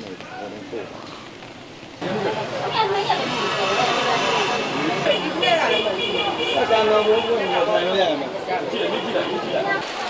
ကနေဟိုလုံးပို့ပါအတန်တော်ဘုန်းဘုန်းကိုပြန်လို့ရမယ်ကြည့်ကြည့်ကြည့်ကြည့်ကြည့်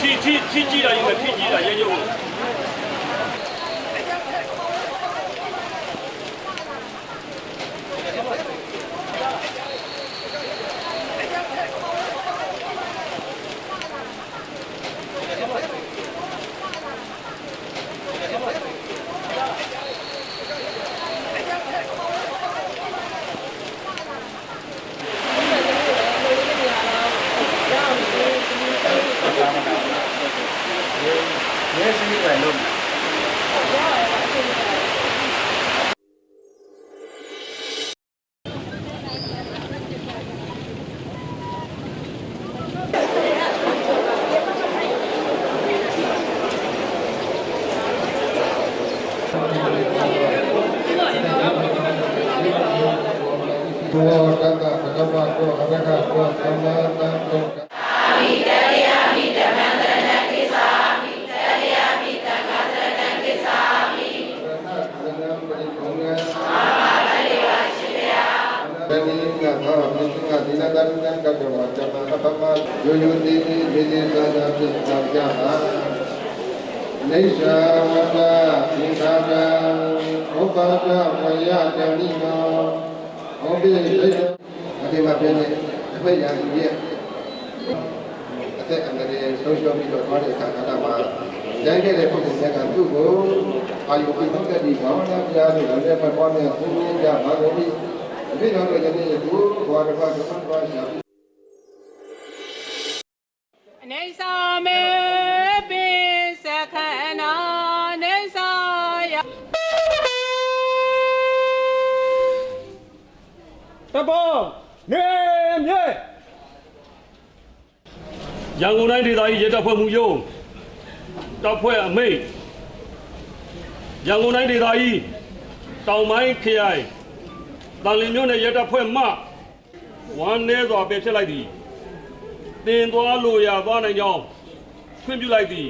ထိထိထိကြည့်တာရင်မထိကြည့် တာရဲရဲဟုတ်ရဲစီးတယ်လို့ဘောတတဘဂဝတော ကသောမြစ်ကဒီနာတန်တန်ကတောဇမအပမယောယောတိတိဒေဒေသာသာဖြင့်သာကြဟာနေသာဝတ္တသင်္ခါကံဥပ္ပါဒဝယတဏိနောဟောပိဒိဋ္ဌအတိမပြင်းတဲ့အဖေရန်ကြီးရဲ့အသက်အန္တရာယ်ဆုံးရှုံးပြီးတော့သွားတဲ့အခါကတည်းကရိုင်းခဲ့တဲ့ပုဂ္ဂိုလ်တွေကသူ့ကိုအာယုပိသုတ္တိဘာဝနာပြားလို့လည်းပတ်ပွားနေဘုရားကြပါကုန်ပြီ အဖြစ်တော်တို့ယနေ့ကိုဘဝတစ်ပါးတစ်ပါးပါရှာပြီးအနေစာမေပိစခဏနေစာယတဘောနေမြေရန်ကုန်တိုင်းဒေသကြီးရဲတပ်ဖွဲ့မှုရုံးတပ်ဖွဲ့အမိတ်ရန်ကုန်တိုင်းဒေသကြီးတောင်ပိုင်းခရိုင် တန်လင်းမျိုးနဲ့ရတဖွဲ့မှဝမ်းနေစွာပဲဖြစ်လိုက်သည်တင်သွားလို့ရသွားနိုင်ကြောင်းခွင့်ပြုလိုက်သည်